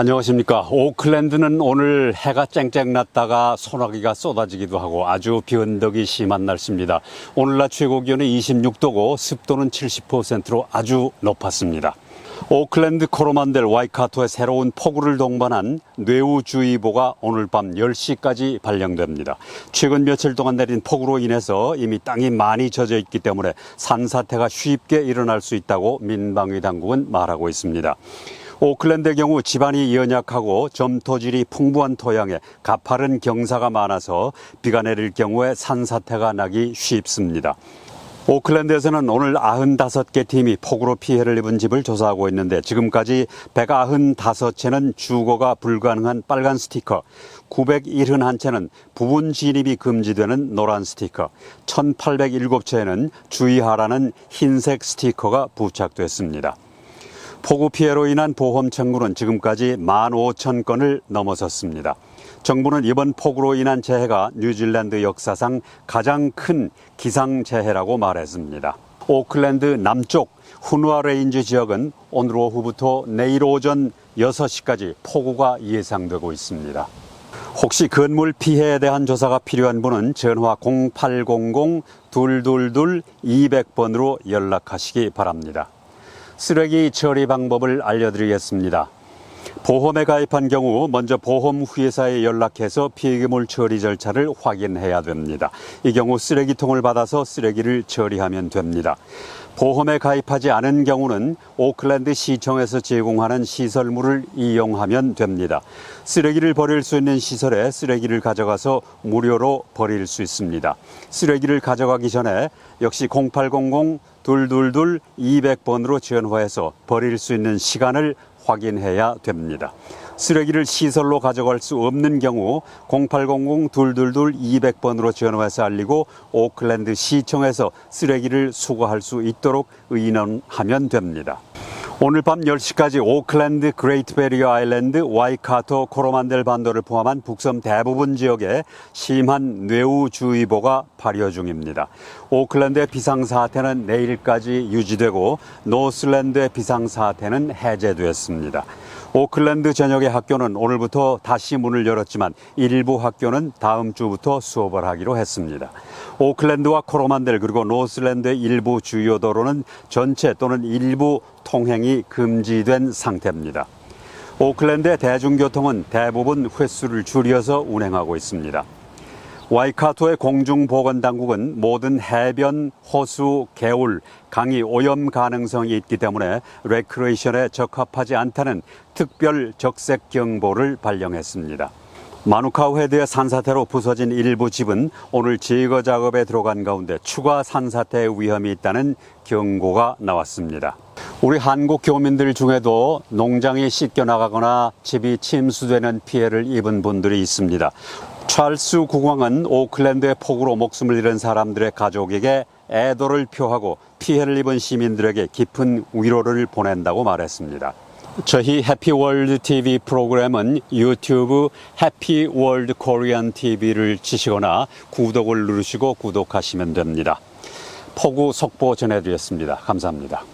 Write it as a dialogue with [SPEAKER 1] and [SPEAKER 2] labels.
[SPEAKER 1] 안녕하십니까. 오클랜드는 오늘 해가 쨍쨍 났다가 소나기가 쏟아지기도 하고 아주 변덕이 심한 날씨입니다. 오늘 낮 최고 기온은 26도고 습도는 70%로 아주 높았습니다. 오클랜드 코로만델 와이카토의 새로운 폭우를 동반한 뇌우주의보가 오늘 밤 10시까지 발령됩니다. 최근 며칠 동안 내린 폭우로 인해서 이미 땅이 많이 젖어 있기 때문에 산사태가 쉽게 일어날 수 있다고 민방위 당국은 말하고 있습니다. 오클랜드의 경우 지반이 연약하고 점토질이 풍부한 토양에 가파른 경사가 많아서 비가 내릴 경우에 산사태가 나기 쉽습니다. 오클랜드에서는 오늘 95개 팀이 폭우로 피해를 입은 집을 조사하고 있는데 지금까지 195채는 주거가 불가능한 빨간 스티커, 971채는 부분 진입이 금지되는 노란 스티커, 1807채에는 주의하라는 흰색 스티커가 부착됐습니다. 폭우 피해로 인한 보험 청구는 지금까지 15,000건을 넘어섰습니다. 정부는 이번 폭우로 인한 재해가 뉴질랜드 역사상 가장 큰 기상재해라고 말했습니다. 오클랜드 남쪽 훈와 레인지 지역은 오늘 오후부터 내일 오전 6시까지 폭우가 예상되고 있습니다. 혹시 건물 피해에 대한 조사가 필요한 분은 전화 0800-222-200번으로 연락하시기 바랍니다. 쓰레기 처리 방법을 알려드리겠습니다. 보험에 가입한 경우 먼저 보험 회사에 연락해서 피해물 처리 절차를 확인해야 됩니다. 이 경우 쓰레기통을 받아서 쓰레기를 처리하면 됩니다. 보험에 가입하지 않은 경우는 오클랜드 시청에서 제공하는 시설물을 이용하면 됩니다. 쓰레기를 버릴 수 있는 시설에 쓰레기를 가져가서 무료로 버릴 수 있습니다. 쓰레기를 가져가기 전에 역시 0800-222-200번으로 전화해서 버릴 수 있는 시간을 확인해야 됩니다. 쓰레기를 시설로 가져갈 수 없는 경우 0800-222-200번으로 전화해서 알리고 오클랜드 시청에서 쓰레기를 수거할 수 있도록 의논하면 됩니다. 오늘 밤 10시까지 오클랜드 그레이트 베리어 아일랜드 와이카토 코로만델 반도를 포함한 북섬 대부분 지역에 심한 뇌우주의보가 발효 중입니다. 오클랜드의 비상사태는 내일까지 유지되고 노슬랜드의 비상사태는 해제됐습니다. 오클랜드 전역의 학교는 오늘부터 다시 문을 열었지만 일부 학교는 다음 주부터 수업을 하기로 했습니다. 오클랜드와 코로만델 그리고 노슬랜드의 일부 주요 도로는 전체 또는 일부 통행이 금지된 상태입니다. 오클랜드의 대중교통은 대부분 횟수를 줄여서 운행하고 있습니다. 와이카토의 공중보건당국은 모든 해변, 호수, 개울, 강이 오염 가능성이 있기 때문에 레크레이션에 적합하지 않다는 특별 적색 경보를 발령했습니다. 마누카우 헤드의 산사태로 부서진 일부 집은 오늘 제거 작업에 들어간 가운데 추가 산사태 위험이 있다는 경고가 나왔습니다. 우리 한국 교민들 중에도 농장이 씻겨나가거나 집이 침수되는 피해를 입은 분들이 있습니다. 찰스 국왕은 오클랜드의 폭우로 목숨을 잃은 사람들의 가족에게 애도를 표하고 피해를 입은 시민들에게 깊은 위로를 보낸다고 말했습니다. 저희 해피월드 TV 프로그램은 유튜브 해피월드 코리안 TV를 치시거나 구독을 누르시고 구독하시면 됩니다. 폭우 속보 전해드렸습니다. 감사합니다.